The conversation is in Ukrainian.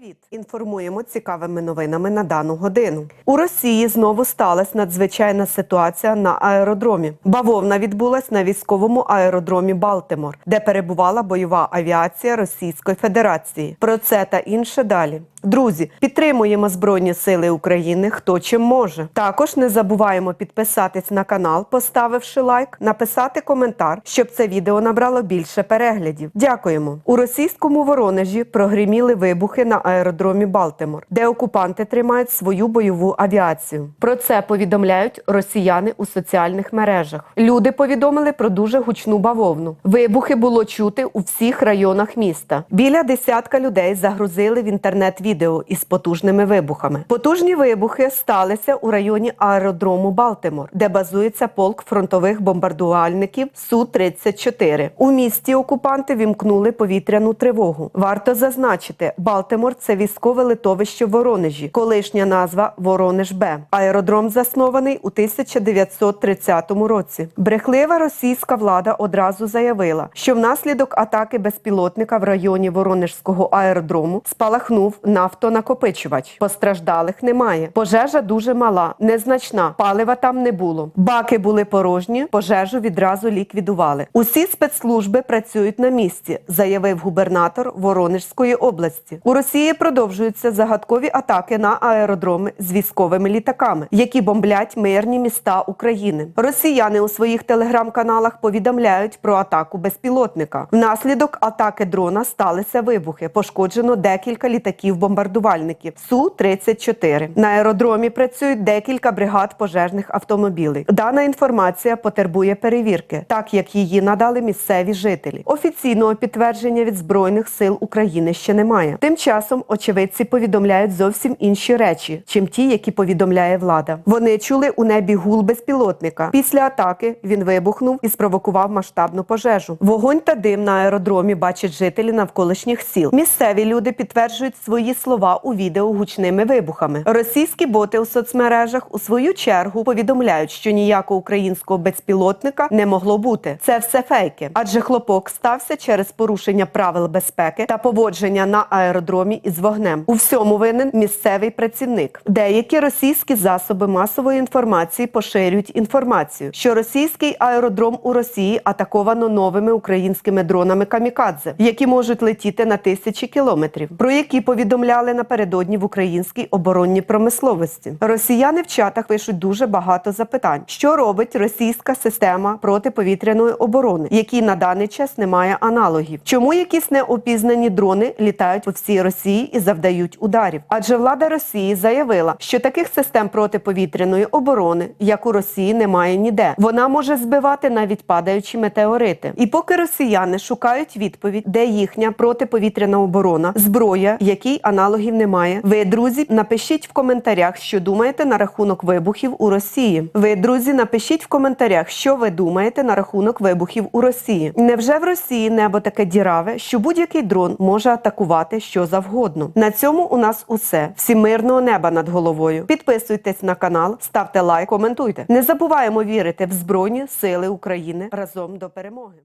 Привіт! Інформуємо цікавими новинами на дану годину. У Росії знову сталася надзвичайна ситуація на аеродромі. Бавовна відбулась на військовому аеродромі Балтимор, де перебувала бойова авіація Російської Федерації. Про це та інше далі. Друзі, підтримуємо Збройні Сили України, хто чим може. Також не забуваємо підписатись на канал, поставивши лайк, написати коментар, щоб це відео набрало більше переглядів. Дякуємо. У російському Воронежі прогриміли вибухи на аеродромі Балтимор, де окупанти тримають свою бойову авіацію. Про це повідомляють росіяни у соціальних мережах. Люди повідомили про дуже гучну бавовну. Вибухи було чути у всіх районах міста. Біля десятка людей загрузили в інтернет відео із потужними вибухами. Потужні вибухи сталися у районі аеродрому Балтимор, де базується полк фронтових бомбардувальників су 34 У місті окупанти вімкнули повітряну тривогу. Варто зазначити, Балтимор це військове литовище Воронежі, колишня назва Воронеж Б. Аеродром заснований у 1930 році. Брехлива російська влада одразу заявила, що внаслідок атаки безпілотника в районі Воронежського аеродрому спалахнув нафтонакопичувач. Постраждалих немає. Пожежа дуже мала, незначна. Палива там не було. Баки були порожні. Пожежу відразу ліквідували. Усі спецслужби працюють на місці, заявив губернатор Воронежської області. У Росії продовжуються загадкові атаки на аеродроми з військовими літаками, які бомблять мирні міста України. Росіяни у своїх телеграм-каналах повідомляють про атаку безпілотника. Внаслідок атаки дрона сталися вибухи. Пошкоджено декілька літаків бомбардувальників су 34 На аеродромі працюють декілька бригад пожежних автомобілів. Дана інформація потребує перевірки, так як її надали місцеві жителі. Офіційного підтвердження від збройних сил України ще немає. Тим часом очевидці повідомляють зовсім інші речі, чим ті, які повідомляє влада. Вони чули у небі гул безпілотника. Після атаки він вибухнув і спровокував масштабну пожежу. Вогонь та дим на аеродромі бачать жителі навколишніх сіл. Місцеві люди підтверджують свої слова у відео гучними вибухами. Російські боти у соцмережах у свою чергу повідомляють, що ніякого українського безпілотника не могло бути. Це все фейки, адже хлопок стався через порушення правил безпеки та поводження на аеродромі із вогнем. У всьому винен місцевий працівник. Деякі російські засоби масової інформації поширюють інформацію, що російський аеродром у Росії атаковано новими українськими дронами камікадзе, які можуть летіти на тисячі кілометрів, про які повідомляли напередодні в українській оборонній промисловості. Росіяни в чатах пишуть дуже багато запитань, що робить російська система протиповітряної оборони, якій на даний час немає аналогів. Чому якісь неопізнані дрони літають по всій Росії і завдають ударів? Адже влада Росії заявила, що таких систем протиповітряної оборони, як у Росії, немає ніде. Вона може збивати навіть падаючі метеорити. І поки росіяни шукають відповідь, де їхня протиповітряна оборона, зброя, якій аналогів немає. Ви, друзі, напишіть в коментарях, що думаєте на рахунок вибухів у Росії. Ви, друзі, напишіть в коментарях, що ви думаєте на рахунок вибухів у Росії. Невже в Росії небо таке діраве, що будь-який дрон може атакувати що завгодно? На цьому у нас усе. Всім мирного неба над головою. Підписуйтесь на канал, ставте лайк, коментуйте. Не забуваємо вірити в Збройні Сили України разом до перемоги.